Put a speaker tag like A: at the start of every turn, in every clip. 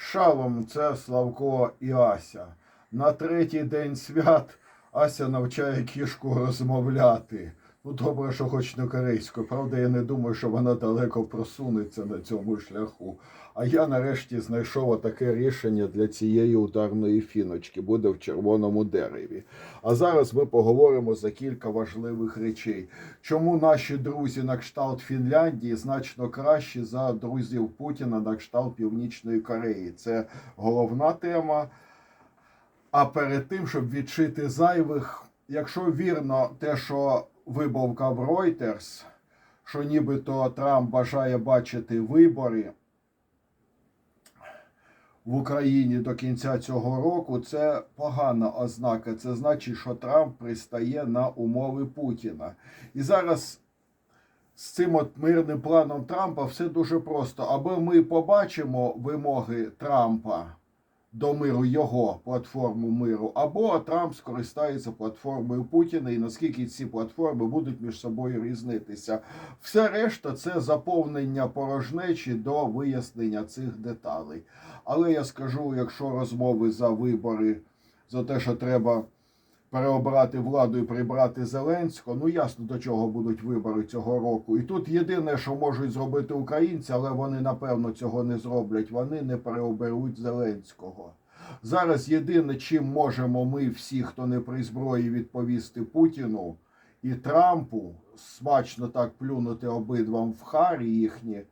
A: Шалом це Славко і Ася. На третій день свят Ася навчає кішку розмовляти. Ну, добре, що хоч не корейською. Правда, я не думаю, що вона далеко просунеться на цьому шляху. А я нарешті знайшов таке рішення для цієї ударної фіночки. Буде в червоному дереві. А зараз ми поговоримо за кілька важливих речей. Чому наші друзі на кшталт Фінляндії значно кращі за друзів Путіна на кшталт Північної Кореї? Це головна тема. А перед тим, щоб відчити зайвих, якщо вірно те, що вибовкав Reuters, що нібито Трамп бажає бачити вибори в Україні до кінця цього року, це погана ознака. Це значить, що Трамп пристає на умови Путіна. І зараз з цим от мирним планом Трампа все дуже просто. Аби ми побачимо вимоги Трампа до миру його платформу миру, або Трамп скористається платформою Путіна, і наскільки ці платформи будуть між собою різнитися. Все решта це заповнення порожнечі до вияснення цих деталей. Але я скажу, якщо розмови за вибори, за те, що треба переобрати владу і прибрати Зеленського, ну ясно до чого будуть вибори цього року. І тут єдине, що можуть зробити українці, але вони напевно цього не зроблять. Вони не переоберуть Зеленського. Зараз єдине, чим можемо ми всі, хто не при зброї, відповісти Путіну і Трампу, смачно так плюнути обидвам в харі їхні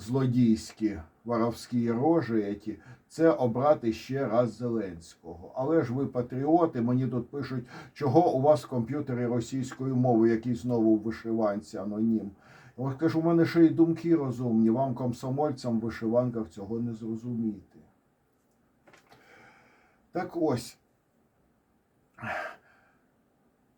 A: злодійські воровські рожі, ті, це обрати ще раз Зеленського. Але ж ви патріоти, мені тут пишуть, чого у вас в комп'ютері російською мовою, який знову вишиванці анонім. От кажу, у мене ще й думки розумні, вам, комсомольцям, в вишиванках цього не зрозуміти. Так ось.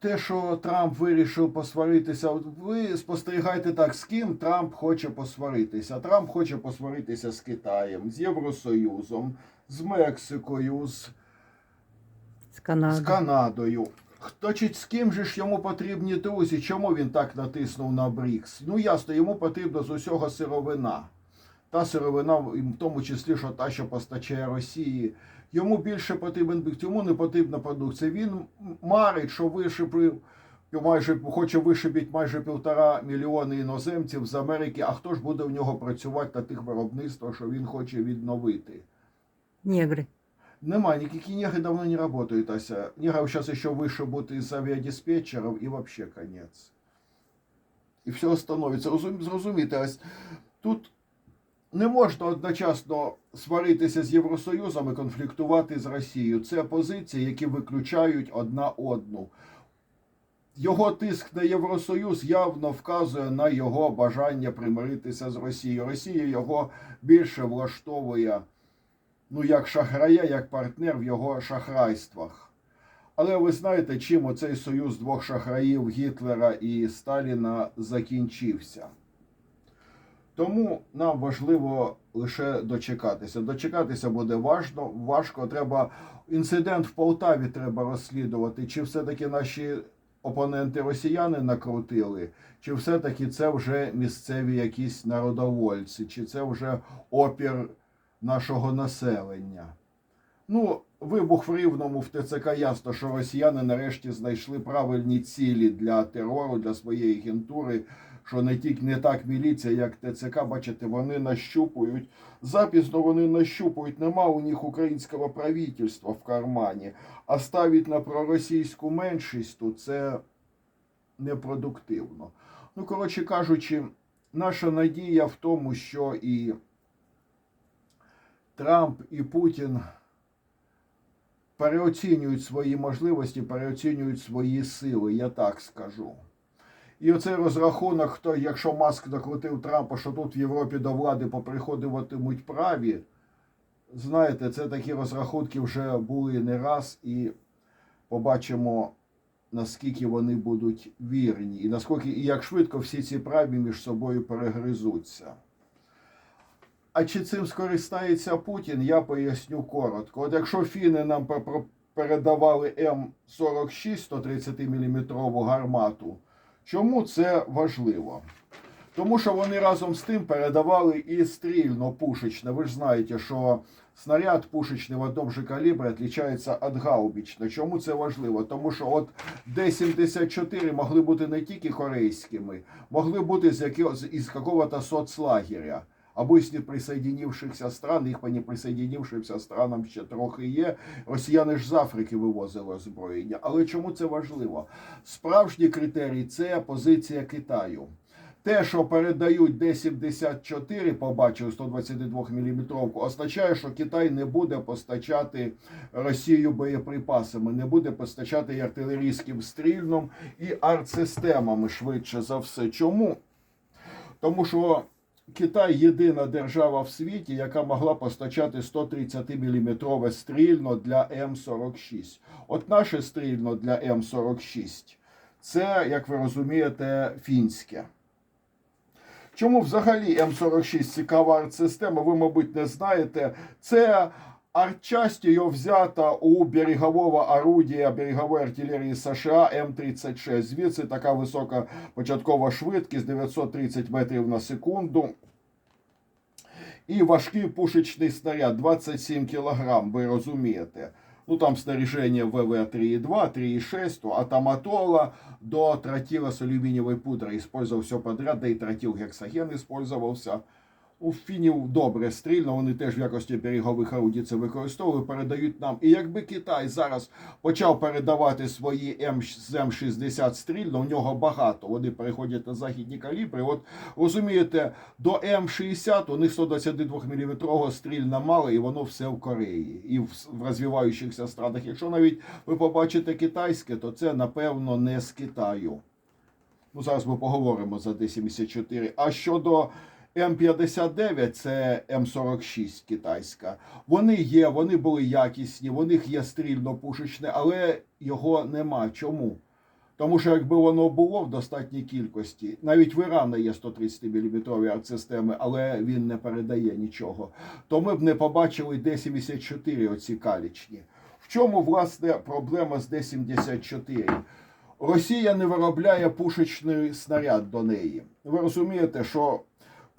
A: Те, що Трамп вирішив посваритися, ви спостерігаєте так, з ким Трамп хоче посваритися. Трамп хоче посваритися з Китаєм, з Євросоюзом, з Мексикою, з,
B: з Канади.
A: з Канадою. Значить, з ким же ж йому потрібні друзі? Чому він так натиснув на БРІКС? Ну ясно, йому потрібна з усього сировина. Та сировина, в тому числі, що та, що постачає Росії. Йому більше потрібен йому не потрібна продукція. Він марить, що вишипив майже хоче вишибити майже півтора мільйони іноземців з Америки. А хто ж буде в нього працювати на тих виробництвах, що він хоче відновити?
B: Негри.
A: Нема, никакие негры давно не работают, Ася. Негров сейчас еще вышибут из авиадиспетчеров и вообще конец. І все остановиться. Розум- Зрозумійте, ось тут не можна одночасно сваритися з Євросоюзом і конфліктувати з Росією. Це позиції, які виключають одна одну. Його тиск на Євросоюз явно вказує на його бажання примиритися з Росією. Росія його більше влаштовує ну, як шахрая, як партнер в його шахрайствах. Але ви знаєте, чим оцей союз двох шахраїв Гітлера і Сталіна закінчився. Тому нам важливо лише дочекатися. Дочекатися буде важно, важко. Треба інцидент в Полтаві треба розслідувати, чи все-таки наші опоненти росіяни накрутили, чи все-таки це вже місцеві якісь народовольці, чи це вже опір нашого населення. Ну, вибух в Рівному в ТЦК ясно, що росіяни нарешті знайшли правильні цілі для терору, для своєї агентури, що не тільки не так міліція, як ТЦК, бачите, вони нащупують. Запізно вони нащупують, нема у них українського правительства в кармані, а ставить на проросійську меншість, то це непродуктивно. Ну, коротше кажучи, наша надія в тому, що і Трамп і Путін переоцінюють свої можливості, переоцінюють свої сили, я так скажу. І оцей розрахунок, хто, якщо Маск накрутив Трампа, що тут в Європі до влади поприходитимуть праві, знаєте, це такі розрахунки вже були не раз, і побачимо, наскільки вони будуть вірні, і наскільки і як швидко всі ці праві між собою перегризуться. А чи цим скористається Путін, я поясню коротко. От якщо фіни нам передавали М46 130 мм гармату, чому це важливо? Тому що вони разом з тим передавали і стрільно-пушечне. Ви ж знаєте, що снаряд пушечний в одному же калібрі відрізняється від гаубічного. Чому це важливо? Тому що от Д-74 могли бути не тільки корейськими, могли бути з якого, з- із какого-то соцлагеря. Або із неприсоединившихся стран, їх по неприсоединившимся странам ще трохи є. Росіяни ж з Африки вивозили озброєння. Але чому це важливо? Справжній критерій це позиція Китаю. Те, що передають Д-74, побачив 122 мм, означає, що Китай не буде постачати Росію боєприпасами, не буде постачати артилерійським стрільном і артсистемами швидше за все. Чому? Тому що Китай єдина держава в світі, яка могла постачати 130 мм стрільно для М46. От наше стрільно для М46 це, як ви розумієте, фінське. Чому взагалі М46 цікава артсистема, ви, мабуть, не знаєте. Це артчасть його взята у берегового орудія берегової артилерії США М36. Звідси така висока початкова швидкість 930 метрів на секунду. І важкий пушечний снаряд 27 кг, ви розумієте. Ну там снаряжение ВВ-3,2, 3,6, от Аматола до тротила с алюминиевой пудрой. Использовал все подряд, да і тротил гексаген использовался. У фінів добре стрільно, вони теж в якості берегових орудій це використовують, передають нам. І якби Китай зараз почав передавати свої М з М60 стрільно, у нього багато. Вони переходять на західні калібри. От розумієте, до М60 у них 122 мм стрільна мало, і воно все в Кореї і в, в розвиваючихся странах. Якщо навіть ви побачите китайське, то це напевно не з Китаю. Ну, зараз ми поговоримо за Д-74. А щодо М59 це М46 китайська. Вони є, вони були якісні, у них є стрільно-пушечне, але його нема. Чому? Тому що якби воно було в достатній кількості, навіть в Ірана є 130 мм артсистеми, але він не передає нічого, то ми б не побачили Д-74 оці калічні. В чому власне проблема з Д-74? Росія не виробляє пушечний снаряд до неї. Ви розумієте, що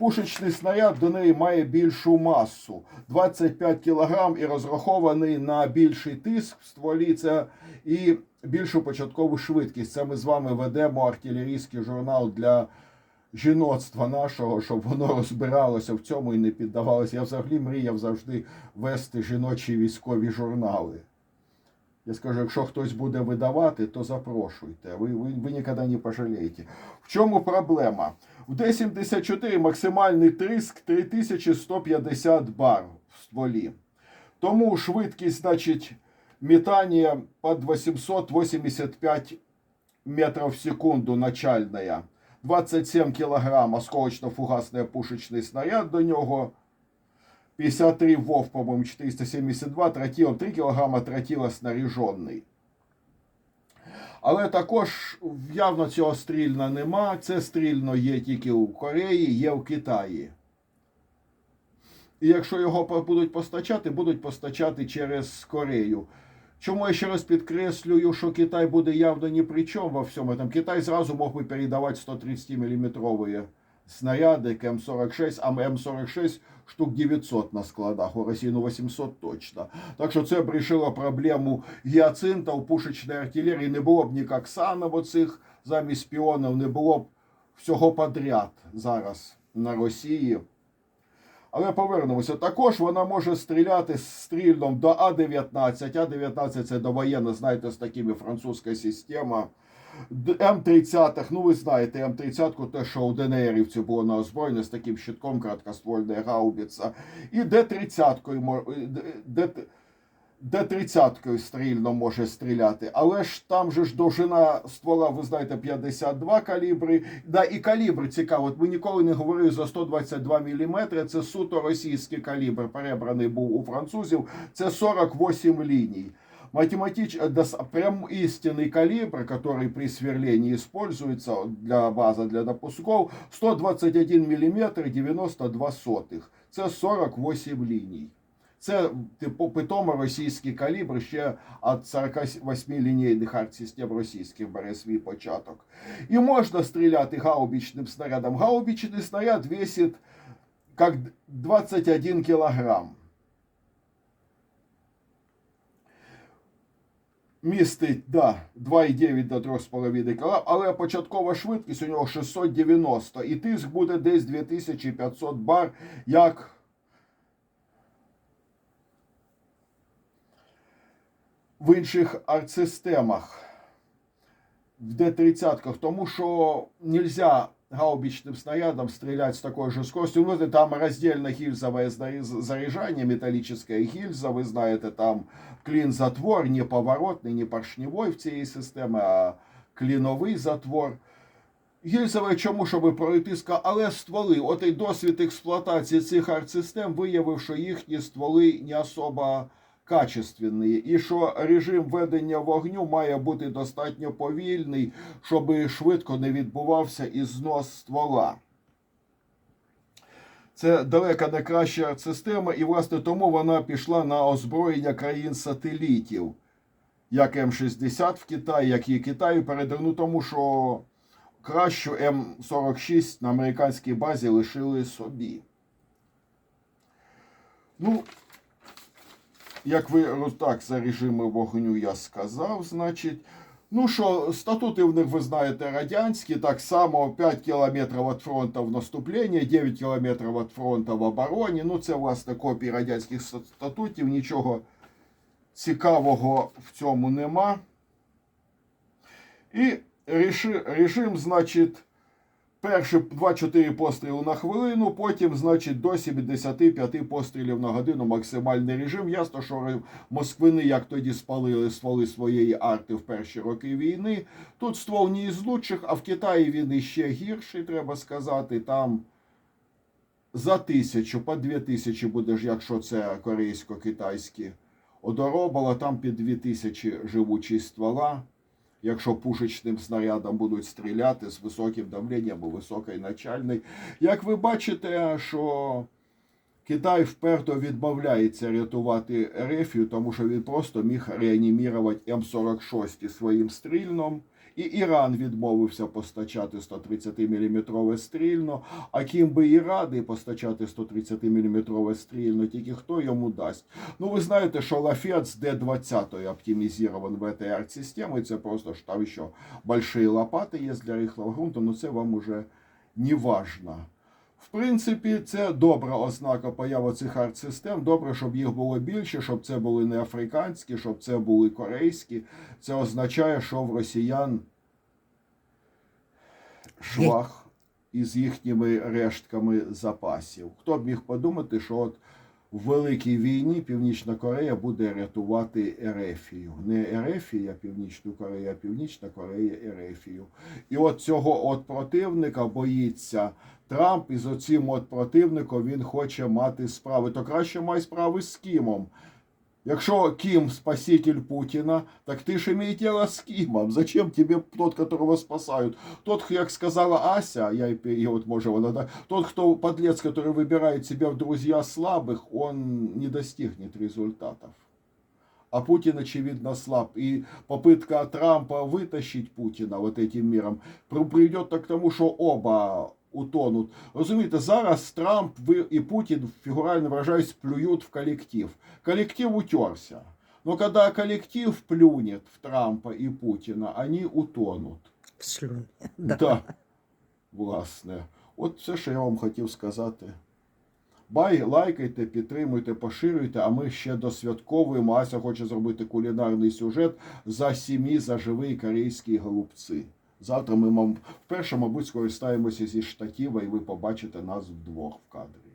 A: пушечний снаряд до неї має більшу масу 25 кг і розрахований на більший тиск в стволі. Це і більшу початкову швидкість. Це ми з вами ведемо артилерійський журнал для жіноцтва нашого, щоб воно розбиралося в цьому і не піддавалося. Я взагалі мріяв завжди вести жіночі військові журнали. Я скажу, якщо хтось буде видавати, то запрошуйте. Ви, ви, ви ніколи не пожалієте. В чому проблема? В Д-74 максимальний тиск 3150 бар в стволі. Тому швидкість, значить, метання під 885 метров в секунду начальная. 27 килограмм осколочно-фугасный пушечный снаряд до нього. 53 ВОВ, по-моему, 472, тротилом 3 кг тротила снаряжений. Але також явно цього стрільна нема. Це стрільно є тільки у Кореї, є в Китаї. І якщо його будуть постачати, будуть постачати через Корею. Чому я ще раз підкреслюю, що Китай буде явно ні при чому во всьому. Там Китай зразу мог би передавати 130 мм снаряди к М46, а М46 штук 900 на складах, у Росії ну 800 точно. Так що це б рішило проблему гіацинта у пушечної артилерії. Не було б ні Коксанов оцих замість піонів, не було б всього подряд зараз на Росії. Але повернемося. Також вона може стріляти з стрільном до А-19. А-19 це довоєнна, знаєте, з такими французька система. Д- М-30, ну ви знаєте, М-30, те, що у ДНРівці було на озброєння з таким щитком, краткоствольна гаубиця. І Д-30 мо- Д- Д- Д-30 стрільно може стріляти, але ж там же ж довжина ствола, ви знаєте, 52 калібри. Да, і калібр цікаво. От ми ніколи не говорили за 122 мм. Це суто російський калібр, перебраний був у французів. Це 48 ліній. Математич... э, дос- Прям истинный калибр, который при сверлении используется для база для допусков, 121 мм 92 сотых. Це 48 ліній. Це типу питомо російський калібр ще від 48 лінійних артсистем російських бере свій початок. І можна стріляти гаубичним снарядом. Гаубичний снаряд весить як 21 кілограм. Містить да, 2,9 до 3,5 кг, але початкова швидкість у нього 690 і тиск буде десь 2500 бар, як в інших артсистемах в Д-30, тому що нельзя гаубичным снарядом стрелять с такой же скоростью. Ну, это там раздельно-гильзовое заряз- заряжание, металлическая гильза, вы знаете, там клин-затвор, не поворотний, не поршневой в цієї системи, а кліновий затвор. Гільзове чому, щоб пройти ска- але стволи, отей досвід експлуатації цих артсистем виявив, що їхні стволи не особо качественні, і що режим ведення вогню має бути достатньо повільний, щоб швидко не відбувався і знос ствола. Це далека не краща система, і власне тому вона пішла на озброєння країн-сателітів, як М60 в Китаї, як і Китаю передано, тому що кращу М46 на американській базі лишили собі. Ну, як ви так, за режими вогню я сказав, значить. Ну що, статути в них, ви знаєте, радянські, так само 5 кілометрів від фронту в наступленні, 9 кілометрів від фронту в обороні. Ну, це, власне, копії радянських статутів, нічого цікавого в цьому нема. І режим значить, перші 2-4 постріли на хвилину, потім, значить, до 75 пострілів на годину максимальний режим. Ясно, що москвини, як тоді спалили стволи своєї арти в перші роки війни. Тут ствол не із лучших, а в Китаї він іще гірший, треба сказати. Там за тисячу, по дві тисячі буде ж, якщо це корейсько-китайські одоробала, там під дві тисячі живучі ствола. Якщо пушечним снарядом будуть стріляти з високим давленням або високий начальний. Як ви бачите, що Китай вперто відмовляється рятувати Ерефію, тому що він просто міг реанімірувати М46 своїм стрільном. І Іран відмовився постачати 130-мм стрільно. А ким би і радий постачати 130-мм стрільно, тільки хто йому дасть. Ну, ви знаєте, що лафет з Д-20 оптимізований в этой. Це просто ж там ще большие лопати є для рихлого грунту, але це вам уже не важно. В принципі, це добра ознака появи цих арт-систем. Добре, щоб їх було більше, щоб це були не африканські, щоб це були корейські. Це означає, що в росіян швах із їхніми рештками запасів. Хто б міг подумати, що от в великій війні Північна Корея буде рятувати Ерефію. Не Ерефія, Північну Корею, а Північна Корея Ерефію. І от цього от противника боїться Трамп, і з оцим от противником він хоче мати справи. То краще май справи з Кімом. Якщо Ким спаситель Путина, так ты ж имей дело с Кимом. Зачем тебе тот, которого спасают? Тот, як сказала Ася, я и вот може вона, да, тот, кто подлец, который выбирает себя в друзья слабых, он не достигнет результатов. А Путин, очевидно, слаб. И попытка Трампа вытащить Путина вот этим миром при- приведет к тому, что оба утонуть. Розумієте, зараз Трамп і Путін, фігурально виражаюсь, плюють в колектив. Коллектив утерся. Но когда коллектив плюнет в Трампа и Путина, они утонут.
B: В слюні.
A: Да. Власне. От все, що я вам хотів сказати. Бай, лайкайте, підтримуйте, поширюйте, а ми ще досвятковуємо. Ася хоче зробити кулінарний сюжет за сім'ї за живий корейські голубці. Завтра ми вперше, мабуть, скористаємося зі штатіва, і ви побачите нас вдвох в кадрі.